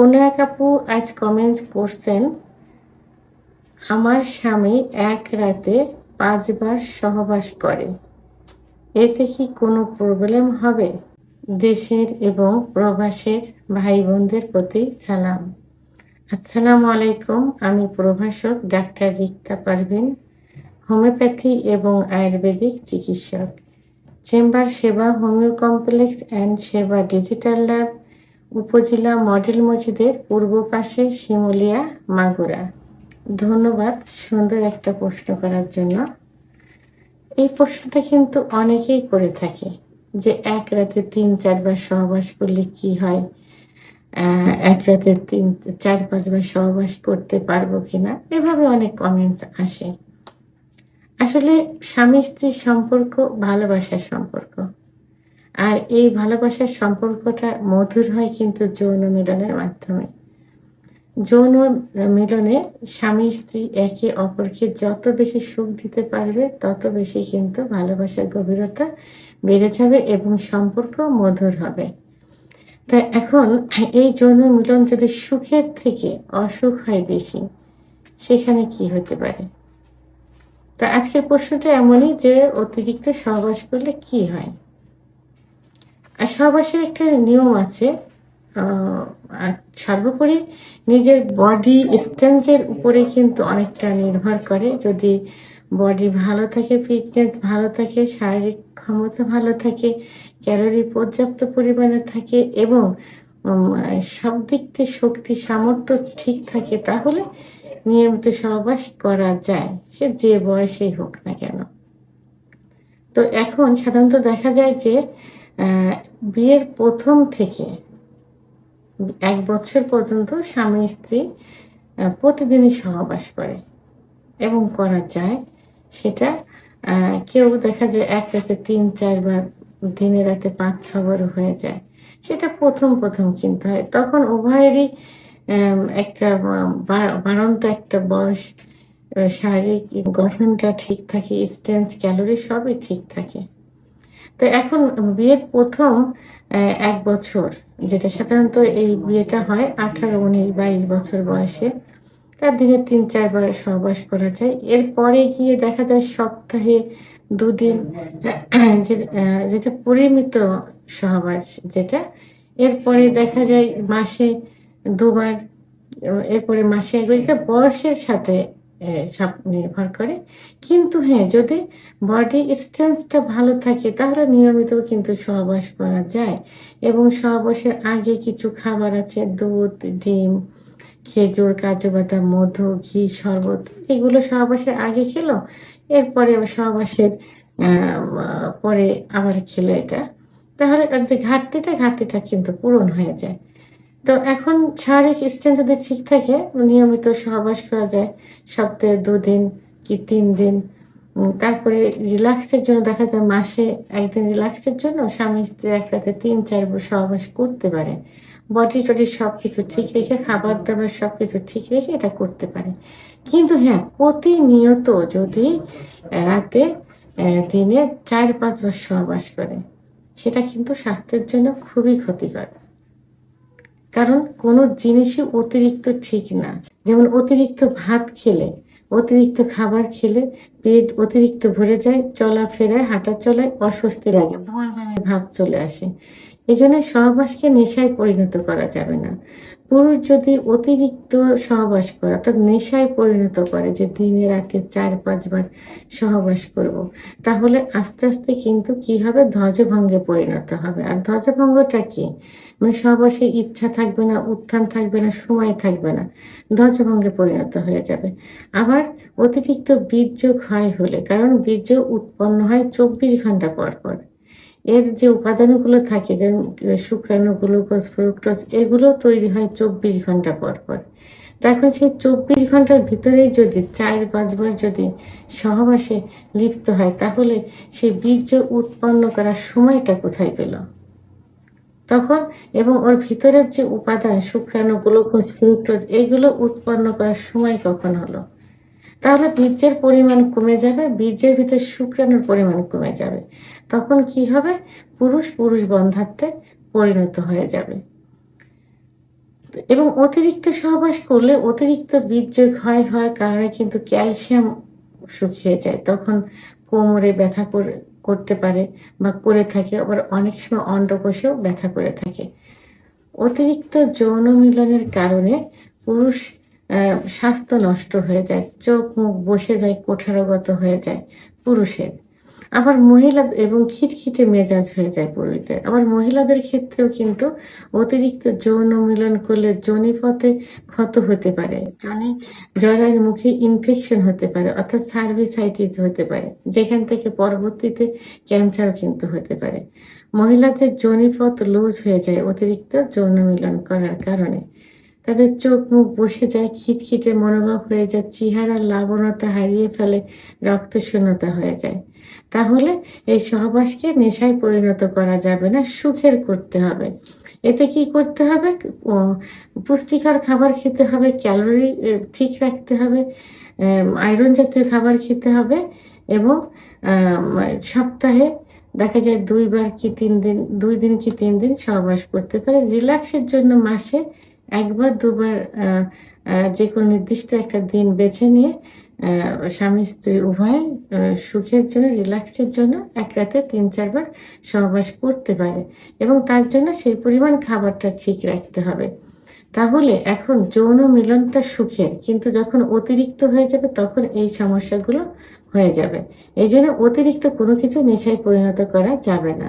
কোনো এক আপু আজ কমেন্টস করছেন, আমার স্বামী এক রাতে পাঁচবার সহবাস করে। এতে কি কোনো প্রবলেম হবে? দেশের এবং প্রবাসের ভাই বোনদের প্রতি সালাম। আসসালামু আলাইকুম, আমি প্রভাষক ডাক্তার রিক্তা পারভিন, হোমিওপ্যাথি এবং আয়ুর্বেদিক চিকিৎসক। চেম্বার সেবা, homeo complex and Seba digital lab উপজেলা মডেল মসজিদের পূর্ব পাশে শিমুলিয়া মাগুরা। ধন্যবাদ সুন্দর একটা প্রশ্ন করার জন্য। এই প্রশ্নটা কিন্তু অনেকেই করে থাকে যে এক রাতে তিন, চারবার সহবাস করলে কি হয়? এক রাতে তিন, চার, পাঁচবার সহবাস করতে পারব কিনা? এভাবে অনেক কমেন্টস আসে। আসলে স্বামী স্ত্রীর সম্পর্ক, ভালোবাসার সম্পর্ক। আর এই ভালোবাসার সম্পর্কটা মধুর হয় কিন্তু যৌন মিলনের মাধ্যমে। যৌন মিলনে স্বামী স্ত্রী একে অপরকে যত বেশি সুখ দিতে পারবে, তত বেশি কিন্তু ভালোবাসার গভীরতা বেড়ে যাবে এবং সম্পর্ক মধুর হবে। তা এখন এই যৌন মিলন যদি সুখের থেকে অসুখ হয় বেশি, সেখানে কি হতে পারে? তা আজকের প্রশ্নটা এমনই যে অতিরিক্ত সহবাস করলে কি হয়? আর সহবাসের একটা নিয়ম আছে সর্বোপরি নিজের বডি স্ট্রেংথের উপরে কিন্তু অনেকটা নির্ভর করে। যদি বডি ভালো থাকে ফিটনেস ভালো থাকে, শারীরিক ক্ষমতা ভালো থাকে ক্যালোরি পর্যাপ্ত পরিমাণে থাকে এবং সব দিক থেকে শক্তি সামর্থ্য ঠিক থাকে, তাহলে নিয়মিত সহবাস করা যায়, সে যে বয়সেই হোক না কেন। তো এখন সাধারণত দেখা যায় যে বিয়ের প্রথম থেকে এক বছর পর্যন্ত স্বামী স্ত্রী প্রতিদিনই সহবাস করে এবং করা যায় সেটা কেউ দেখা যায় এক রাতে তিন, চারবার, দিনে রাতে পাঁচ, ছবারও হয়ে যায়। সেটা প্রথম প্রথম কিনতে হয়। তখন উভয়েরই একটা বাড়ন্ত একটা বয়স শারীরিক গঠনটা ঠিক থাকে স্ট্রেন্থ ক্যালোরি সবই ঠিক থাকে। তো এখন বিয়ের প্রথম এক বছর, যেটা সাধারণত এই বিয়েটা হয় আঠারো, উনিশ, বাইশ বছর বয়সে। তার দিনে তিন, চারবার সহবাস করা যায়। এরপরে গিয়ে দেখা যায় সপ্তাহে দুদিন যেটা পরিমিত সহবাস যেটা, এরপরে দেখা যায় মাসে দুবার, এরপরে মাসে একবার বয়সের সাথে সব নির্ভর করে। কিন্তু হ্যাঁ যদি বডি স্ট্রেংথটা ভালো থাকে, তাহলে নিয়মিত কিন্তু সহবাস করা যায়। এবং সহবাসের আগে কিছু খাবার আছে, দুধ, ডিম, খেজুর, কাজু বাদাম, মধু, ঘি, শরবত, এগুলো সহবাসের আগে খেলো, এরপরে সহবাসের পরে আবার খেলো এটা। তাহলে যে ঘাটতিটা ঘাটতিটা কিন্তু পূরণ হয়ে যায়। তো এখন শারীরিক স্ট্রেন যদি ঠিক থাকে, নিয়মিত সহবাস করা যায়, সপ্তাহে দুদিন কি তিন দিন তারপরে রিল্যাক্সের জন্য দেখা যায় মাসে একদিন রিল্যাক্সের জন্য স্বামী স্ত্রী এক রাতে তিন, চার সহবাস করতে পারে। বডি টডি সব কিছু ঠিক রেখে, খাবার দাবার সব কিছু ঠিক রেখে এটা করতে পারে। কিন্তু হ্যাঁ প্রতিনিয়ত যদি রাতে দিনে চার পাঁচবার সহবাস করে, সেটা কিন্তু স্বাস্থ্যের জন্য খুবই ক্ষতিকর। কারণ কোনো জিনিসই অতিরিক্ত ঠিক না। যেমন অতিরিক্ত ভাত খেলে, অতিরিক্ত খাবার খেলে পেট অতিরিক্ত ভরে যায়, চলাফেরায়, হাঁটা চলায় অস্বস্তি লাগে, ভয় বমি ভাব চলে আসে। এই জন্য সহবাসকে নেশায় পরিণত করা যাবে না। পুরুষ যদি অতিরিক্ত সহবাস করে, অর্থাৎ নেশায় পরিণত করে যে দিনে রাতে চার, পাঁচবার সহবাস করব। তাহলে আস্তে আস্তে কিন্তু কি হবে? ধ্বজভঙ্গে পরিণত হবে। আর ধ্বজভঙ্গটা কি? মানে সহবাসে ইচ্ছা থাকবে না, উত্থান থাকবে না, সময় থাকবে না, ধ্বজভঙ্গে পরিণত হয়ে যাবে। আবার অতিরিক্ত বীর্য ক্ষয় হলে, কারণ বীর্য উৎপন্ন হয় চব্বিশ ঘণ্টা পর পর। এর যে উপাদানগুলো থাকে যেমন শুক্রাণু, গ্লুকোজ, ফ্রুক্টোজ, এগুলো তৈরি হয় চব্বিশ ঘণ্টা পর পর। তো এখন সেই চব্বিশ ঘণ্টার ভিতরেই যদি চার পাঁচবার যদি সহবাসে লিপ্ত হয়, তাহলে সে বীর্য উৎপন্ন করার সময়টা কোথায় পেল? তখন এবং ওর ভিতরের যে উপাদান, শুক্রাণু, গ্লুকোজ, ফ্রুক্টোজ, এগুলো উৎপন্ন করার সময় কখন হলো? তাহলে বীর্যের পরিমাণ কমে যাবে বীর্যের ভিতরে শুক্রাণুর পরিমাণ কমে যাবে। তখন কি হবে? পুরুষ পুরুষ বন্ধাত্বে পরিণত হয়ে যাবে। এবং অতিরিক্ত সহবাস করলে অতিরিক্ত বীর্য ক্ষয় হওয়ার কারণে কিন্তু ক্যালসিয়াম শুকিয়ে যায়। তখন কোমরে ব্যথা করে, করতে পারে বা করে থাকে, আবার অনেক সময় অন্ডকোষেও ব্যথা করে থাকে। অতিরিক্ত যৌন মিলনের কারণে পুরুষ স্বাস্থ্য নষ্ট হয়ে যায়, চোখ মুখ বসে যায়, কোঠারগত হয়ে যায় পুরুষের। আবার মহিলা এবং খিটখিটে মেজাজ হয়ে যায় পুরুষদের। আবার মহিলাদের ক্ষেত্রেও কিন্তু অতিরিক্ত যৌন মিলন করলে জনিপথে ক্ষত হতে পারে, জনি জরায়ের মুখে ইনফেকশন হতে পারে, অর্থাৎ সার্ভিসাইটিস হতে পারে। যেখান থেকে পরবর্তীতে ক্যান্সার কিন্তু হতে পারে। মহিলাদের জনিপথ লুজ হয়ে যায় অতিরিক্ত যৌন মিলন করার কারণে। তাদের চোখ মুখ বসে যায়, খিটখিটে মনোভাব হয়ে যায় চেহারার লাবণতা হারিয়ে ফেলে, রক্তশূন্যতা হয়ে যায়। তাহলে এই সহবাসকে নেশায় পরিণত করা যাবে না, সুখের করতে হবে। এতে কি করতে হবে? পুষ্টিকর খাবার খেতে হবে, ক্যালোরি ঠিক রাখতে হবে আয়রন জাতীয় খাবার খেতে হবে এবং সপ্তাহে দেখা যায় দুইবার কি তিন দিন, দুই দিন কি তিন দিন সহবাস করতে পারে। রিল্যাক্সের জন্য মাসে একবার, দুবার যে কোনো নির্দিষ্ট একটা দিন বেছে নিয়ে স্বামী, স্ত্রী উভয় সুখের জন্য, রিল্যাক্সের জন্য এক রাতে তিন, চারবার সহবাস করতে পারে এবং তার জন্য সেই পরিমাণ খাবারটা ঠিক রাখতে হবে। তাহলে এখন যৌন মিলনটা সুখের, কিন্তু যখন অতিরিক্ত হয়ে যাবে তখন এই সমস্যাগুলো হয়ে যাবে। এই জন্য অতিরিক্ত কোনো কিছু নেশায় পরিণত করা যাবে না।